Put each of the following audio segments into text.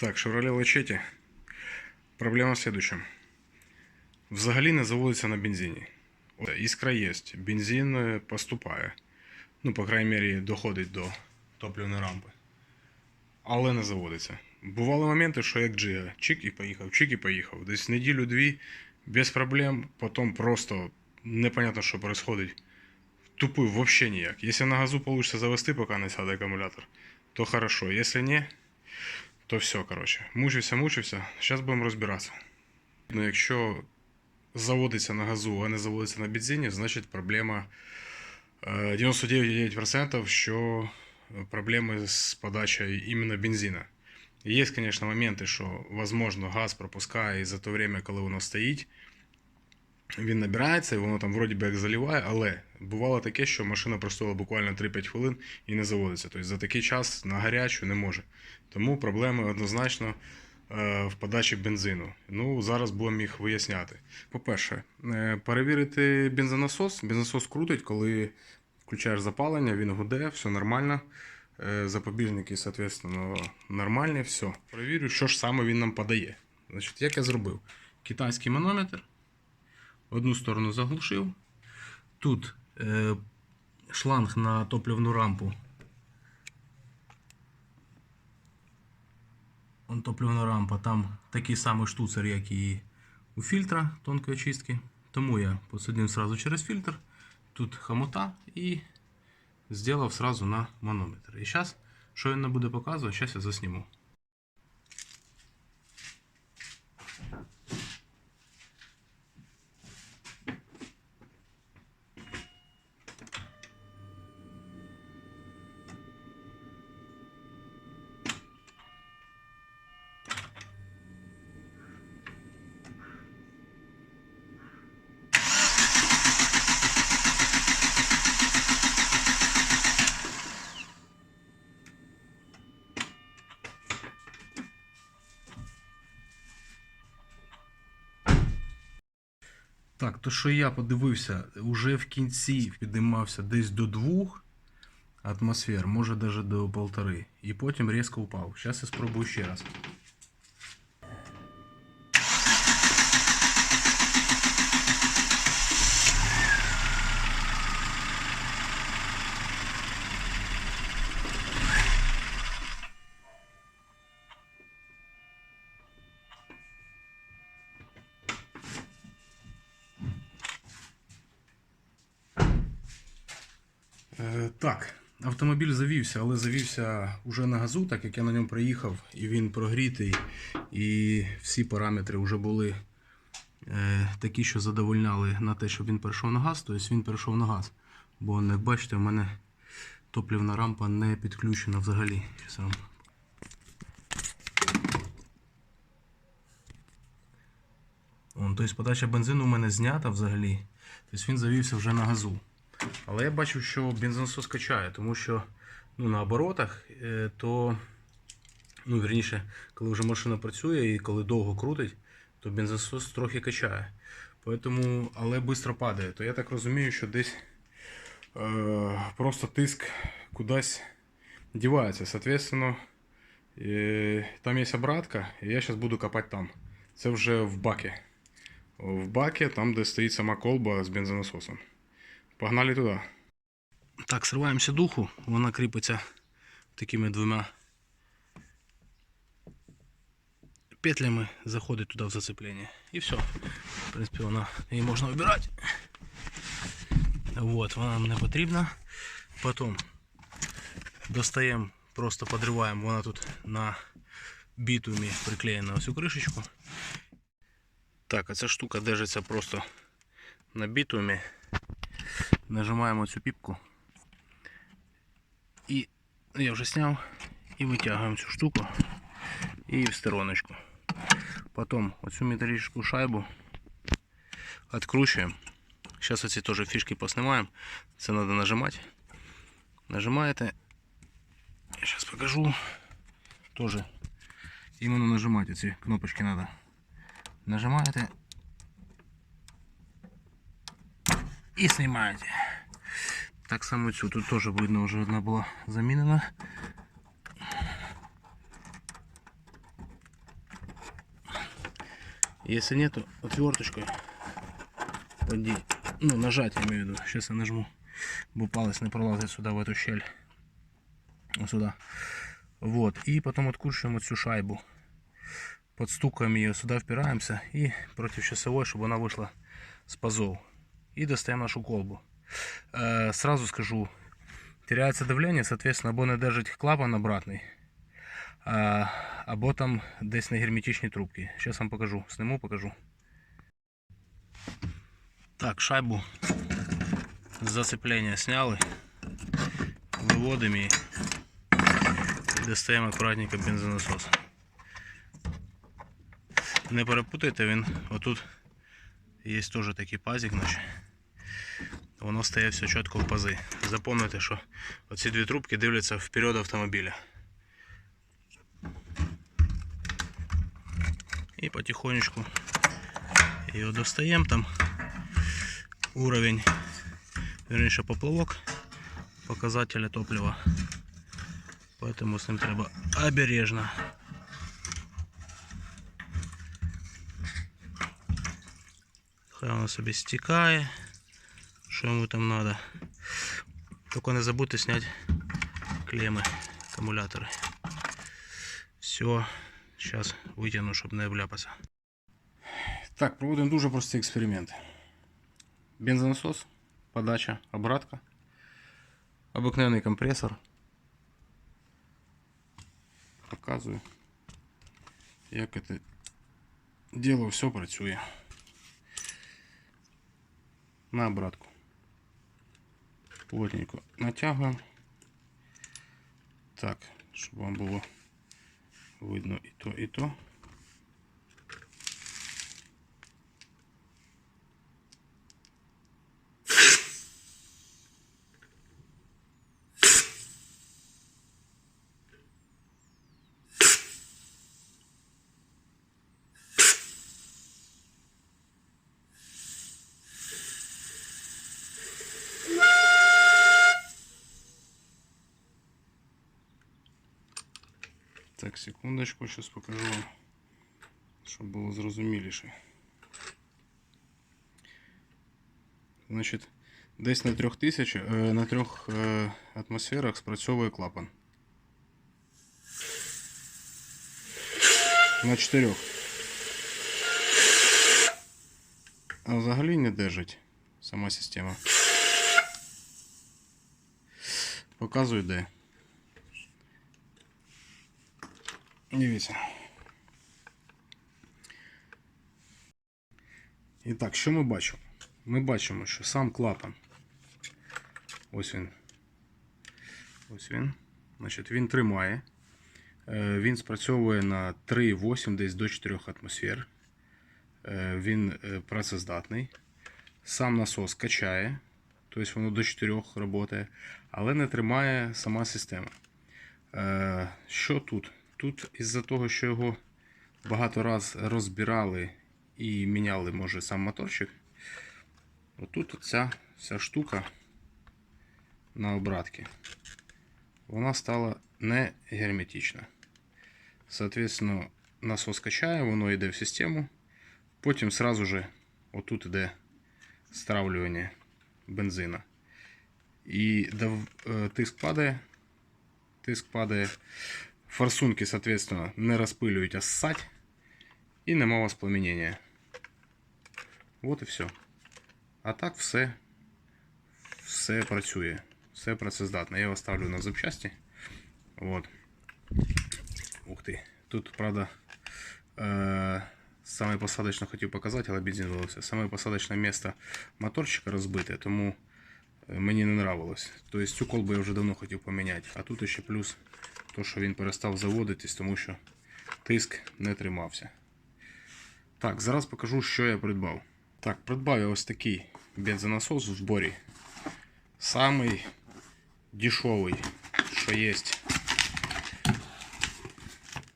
Так, Chevrolet Lachetti. Проблема в следующем. Взагалі не заводиться на бензині. Іскра є, бензин е, поступає. Ну, по крайній мірі, доходить до топливної рампи. Але не заводиться. Бували моменти, що як джига, чик і поїхав, чик і поїхав. Десь неділю-дві, без проблем, потім просто непонятно, що відбувається. Тупий вообще ніяк. Якщо на газу вийде завести, поки не сяде акумулятор, то хорошо. Якщо ні, то все, коротше. Мучився, мучився. Зараз будемо розбиратися. Ну, якщо заводиться на газу, а не заводиться на бензині, значить проблема е, 99,9%, що проблеми з подачею іменно бензина. Є, звісно, моменти, що, можливо, газ пропускає і за те время, коли воно стоїть, він набирається і воно там вроді би як заливає, але бувало таке, що машина простояла буквально 3-5 хвилин і не заводиться. Тобто за такий час на гарячу не може. Тому проблеми однозначно е, в подачі бензину. Ну, зараз будемо їх виясняти. По-перше, е, перевірити бензонасос. Бензонасос крутить, коли включаєш запалення, він гуде, все нормально. Е, Запобіжники, соответственно, нормальні, все. Перевірю, що ж саме він нам подає. Значить, як я зробив? Китайський манометр. Одну сторону заглушив. Тут е, шланг на топливну рампу. Вон топливна рампа, там такий самий штуцер, як і у фільтра тонкої очистки. Тому я посадив сразу через фільтр. Тут хомута і зробив сразу на манометр. І зараз, що він буде показувати, зараз я засніму. Так, то що я подивився, уже в кінці підіймався десь до двох атмосфер, може навіть до полтори. І потім різко впав. Зараз я спробую ще раз. Е, так, автомобіль завівся, але завівся уже на газу, так як я на ньому приїхав, і він прогрітий, і всі параметри вже були е, такі, що задовольняли на те, щоб він перейшов на газ, тобто він перейшов на газ. Бо, як бачите, в мене топлівна рампа не підключена взагалі. Тобто подача бензину у мене знята взагалі. Тобто він завівся вже на газу. Але я бачив, що бензонасос качає, тому що ну, на оборотах, е, то, ну, вірніше, коли вже машина працює і коли довго крутить, то бензонасос трохи качає. Поэтому, але швидко падає. То я так розумію, що десь е, просто тиск кудись дівається. Соответственно, е, там є обратка, і я зараз буду копати там. Це вже в бакі. В бакі, там, де стоїть сама колба з бензонасосом. Погнали туди. Так, сриваємося духу, вона кріпиться такими двома петлями, заходить туди в зацеплення. І все. В принципі, вона її можна вибирати. Вот, вона нам не потрібна. Потім достаємо, просто подриваємо, вона тут на бітумі приклеєна ось цю кришечку. Так, а ця штука держиться просто на бітумі. Нажимаємо цю піпку. І я вже зняв. І витягуємо цю штуку і в стороночку. Потім оцю металічну шайбу відкручуємо. Зараз оці теж фішки поснимаємо. Це треба нажимати. Нажимаєте. Я зараз покажу. Тоже іменно нажимати ці кнопочки треба. Нажимаєте і знімаєте. Так само цю тут теж видно, вже одна була замінена. Если нету, отверточкой поди, ну нажать я имею в виду. Сейчас я нажму, бо палец не пролазить сюда в эту щель. Вот сюда. Вот. И потом откручиваем эту шайбу. Подстукаем ее сюда, впираемся и против часовой, чтобы она вышла с пазов. И достаем нашу колбу. Э, сразу скажу, теряется давление, соответственно, або не держить клапан обратний, а, або там десь на герметичній трубці. Зараз вам покажу. Сниму, покажу. Так, шайбу з зацеплення сняли. Виводимо її і достаємо акуратненько бензонасос. Не перепутайте, він отут є теж такий пазик, наче. Воно стає все чітко в пази. Запам'ятайте, що оці дві трубки дивляться вперед автомобіля. І потихонечку його достаємо там уровень, верніше поплавок показателя топлива. Поэтому з ним треба обережно. Хай воно собі стікає, що йому там треба. Тільки не забудьте зняти клеми, акумулятори. Все, зараз витягну, щоб не обляпатися. Так, проводимо дуже простий експеримент. Бензонасос, подача, обратка, обикновений компресор. Показую, як це діло все працює. На обратку. Плотненько натягуємо. Так, щоб вам було видно і то, і то. Секундочку, сейчас покажу вам, щоб було зрозуміліше. Значить, десь на 3000, е, на 3 е, атмосферах спрацьовує клапан. На 4. А взагалі не держить сама система. Показую де. Дивіться. І так, що ми бачимо? Ми бачимо, що сам клапан. Ось він. Ось він. Значить, він тримає. Е, Він спрацьовує на 3,8 десь до 4 атмосфер. Е, Він е, працездатний. Сам насос качає, тобто воно до 4 працює, але не тримає сама система. Що тут? Тут із-за того, що його багато раз розбирали і міняли, може, сам моторчик. Отут ця вся штука на обратки. Вона стала не герметична. Соответственно, насос качає, воно йде в систему. Потім сразу же отут йде стравлювання бензина. І е, тиск падає. Тиск падає. Форсунки, соответственно, не розпилюють, а ссать. І нема воспламенення. От і все. А так все, все працює. Все працездатно. Я його ставлю на запчасті. Вот. Ух ти. Тут, правда, е- саме посадочне хотів показати, але бензин вилився. Саме посадочне місце моторчика розбите, тому е, мені не нравилось. Тобто цю колбу я вже давно хотів поміняти. А тут ще плюс то, що він перестав заводитись, тому що тиск не тримався. Так, зараз покажу, що я придбав. Так, придбав я ось такий бензонасос в зборі. Самий дешевий, що є.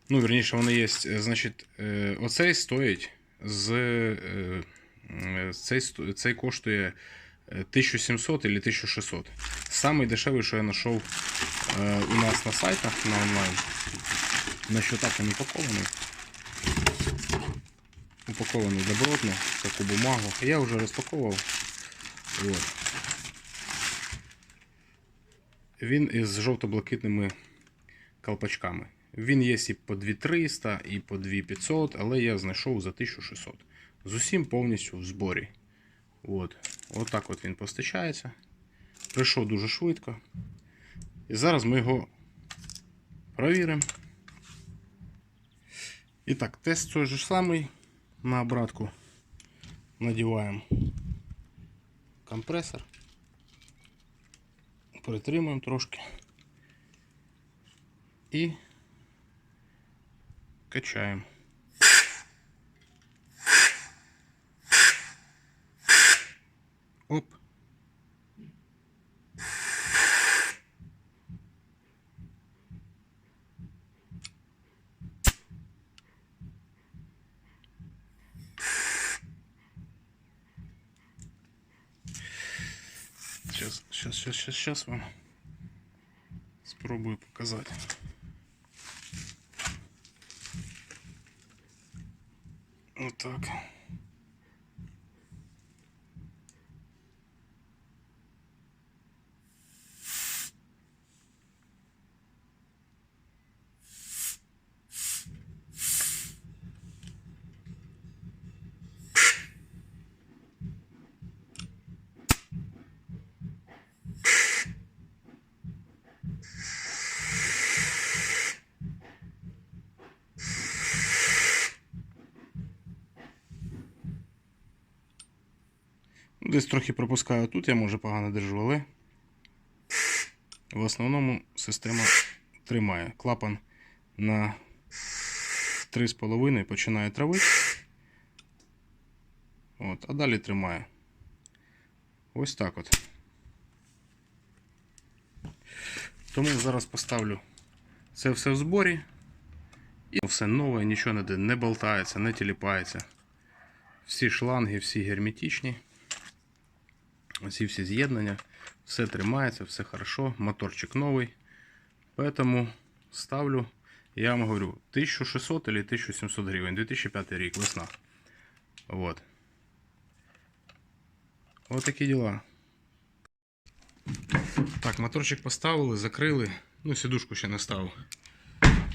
Ну, верніше, вони є. Значить, е, оцей стоїть з. е, е, Цей, цей коштує е, 1700 или 1600. Самий дешевий, що я знайшов у нас на сайтах на онлайн. На що так він упакований. упакований добротно таку бумагу. Я вже розпаковував. От. Він із жовто-блакитними колпачками. Він є і по 2300, і по 2500, але я знайшов за 1600. З усім повністю в зборі. От. Отак от він постачається. Прийшов дуже швидко. І зараз ми його провіримо. І так, тест той же самий. На обратку надіваємо компресор. Притримуємо трошки. І качаємо. Оп. Сейчас, сейчас, сейчас, сейчас, вам спробую показать. Вот так. Десь трохи пропускаю тут, я може погано держу, але в основному система тримає. Клапан на 3,5 починає травити. От, а далі тримає. Ось так от. Тому зараз поставлю це все в зборі. І все нове, нічого не болтається, не тіліпається. Всі шланги, всі герметичні. Оці всі з'єднання, все тримається, все хорошо, моторчик новий. Поэтому ставлю, я вам говорю, 1600 или 1700 гривень, 2005 рік, весна. Вот. Вот такі діла. Так, моторчик поставили, закрили. Ну, сідушку ще не ставив.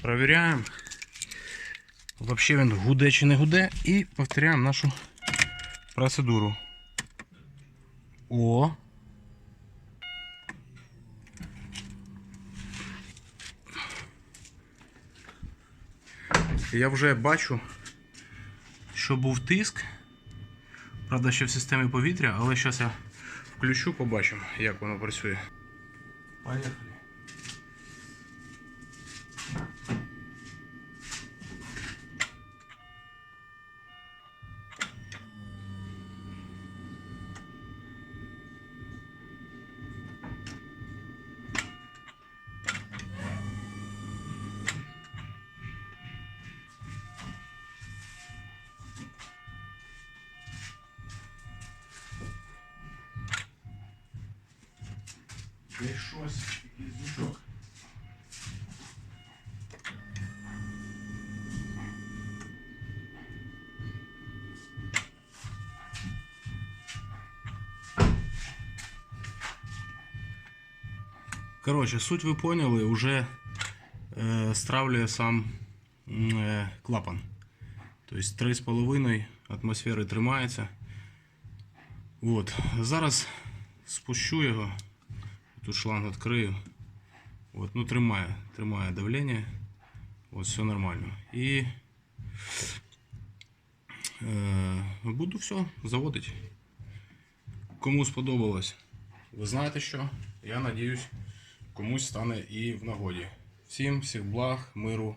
Провіряємо. Вообще він гуде чи не гуде. І повторяємо нашу процедуру. О. Я вже бачу, що був тиск. Правда, ще в системі повітря, але зараз я включу, побачимо, як воно працює. Поїхали. Десь щось, якийсь звучок. Короче, суть ви поняли, уже е, стравлює сам е, клапан. Тобто 3,5 атмосфери тримається. От. Зараз спущу його. Тут шланг відкрию. От, ну тримає, тримає давлення. От, все нормально. І е, буду все заводити. Кому сподобалось, ви знаєте що? Я надіюсь, комусь стане і в нагоді. Всім всіх благ, миру,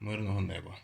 мирного неба.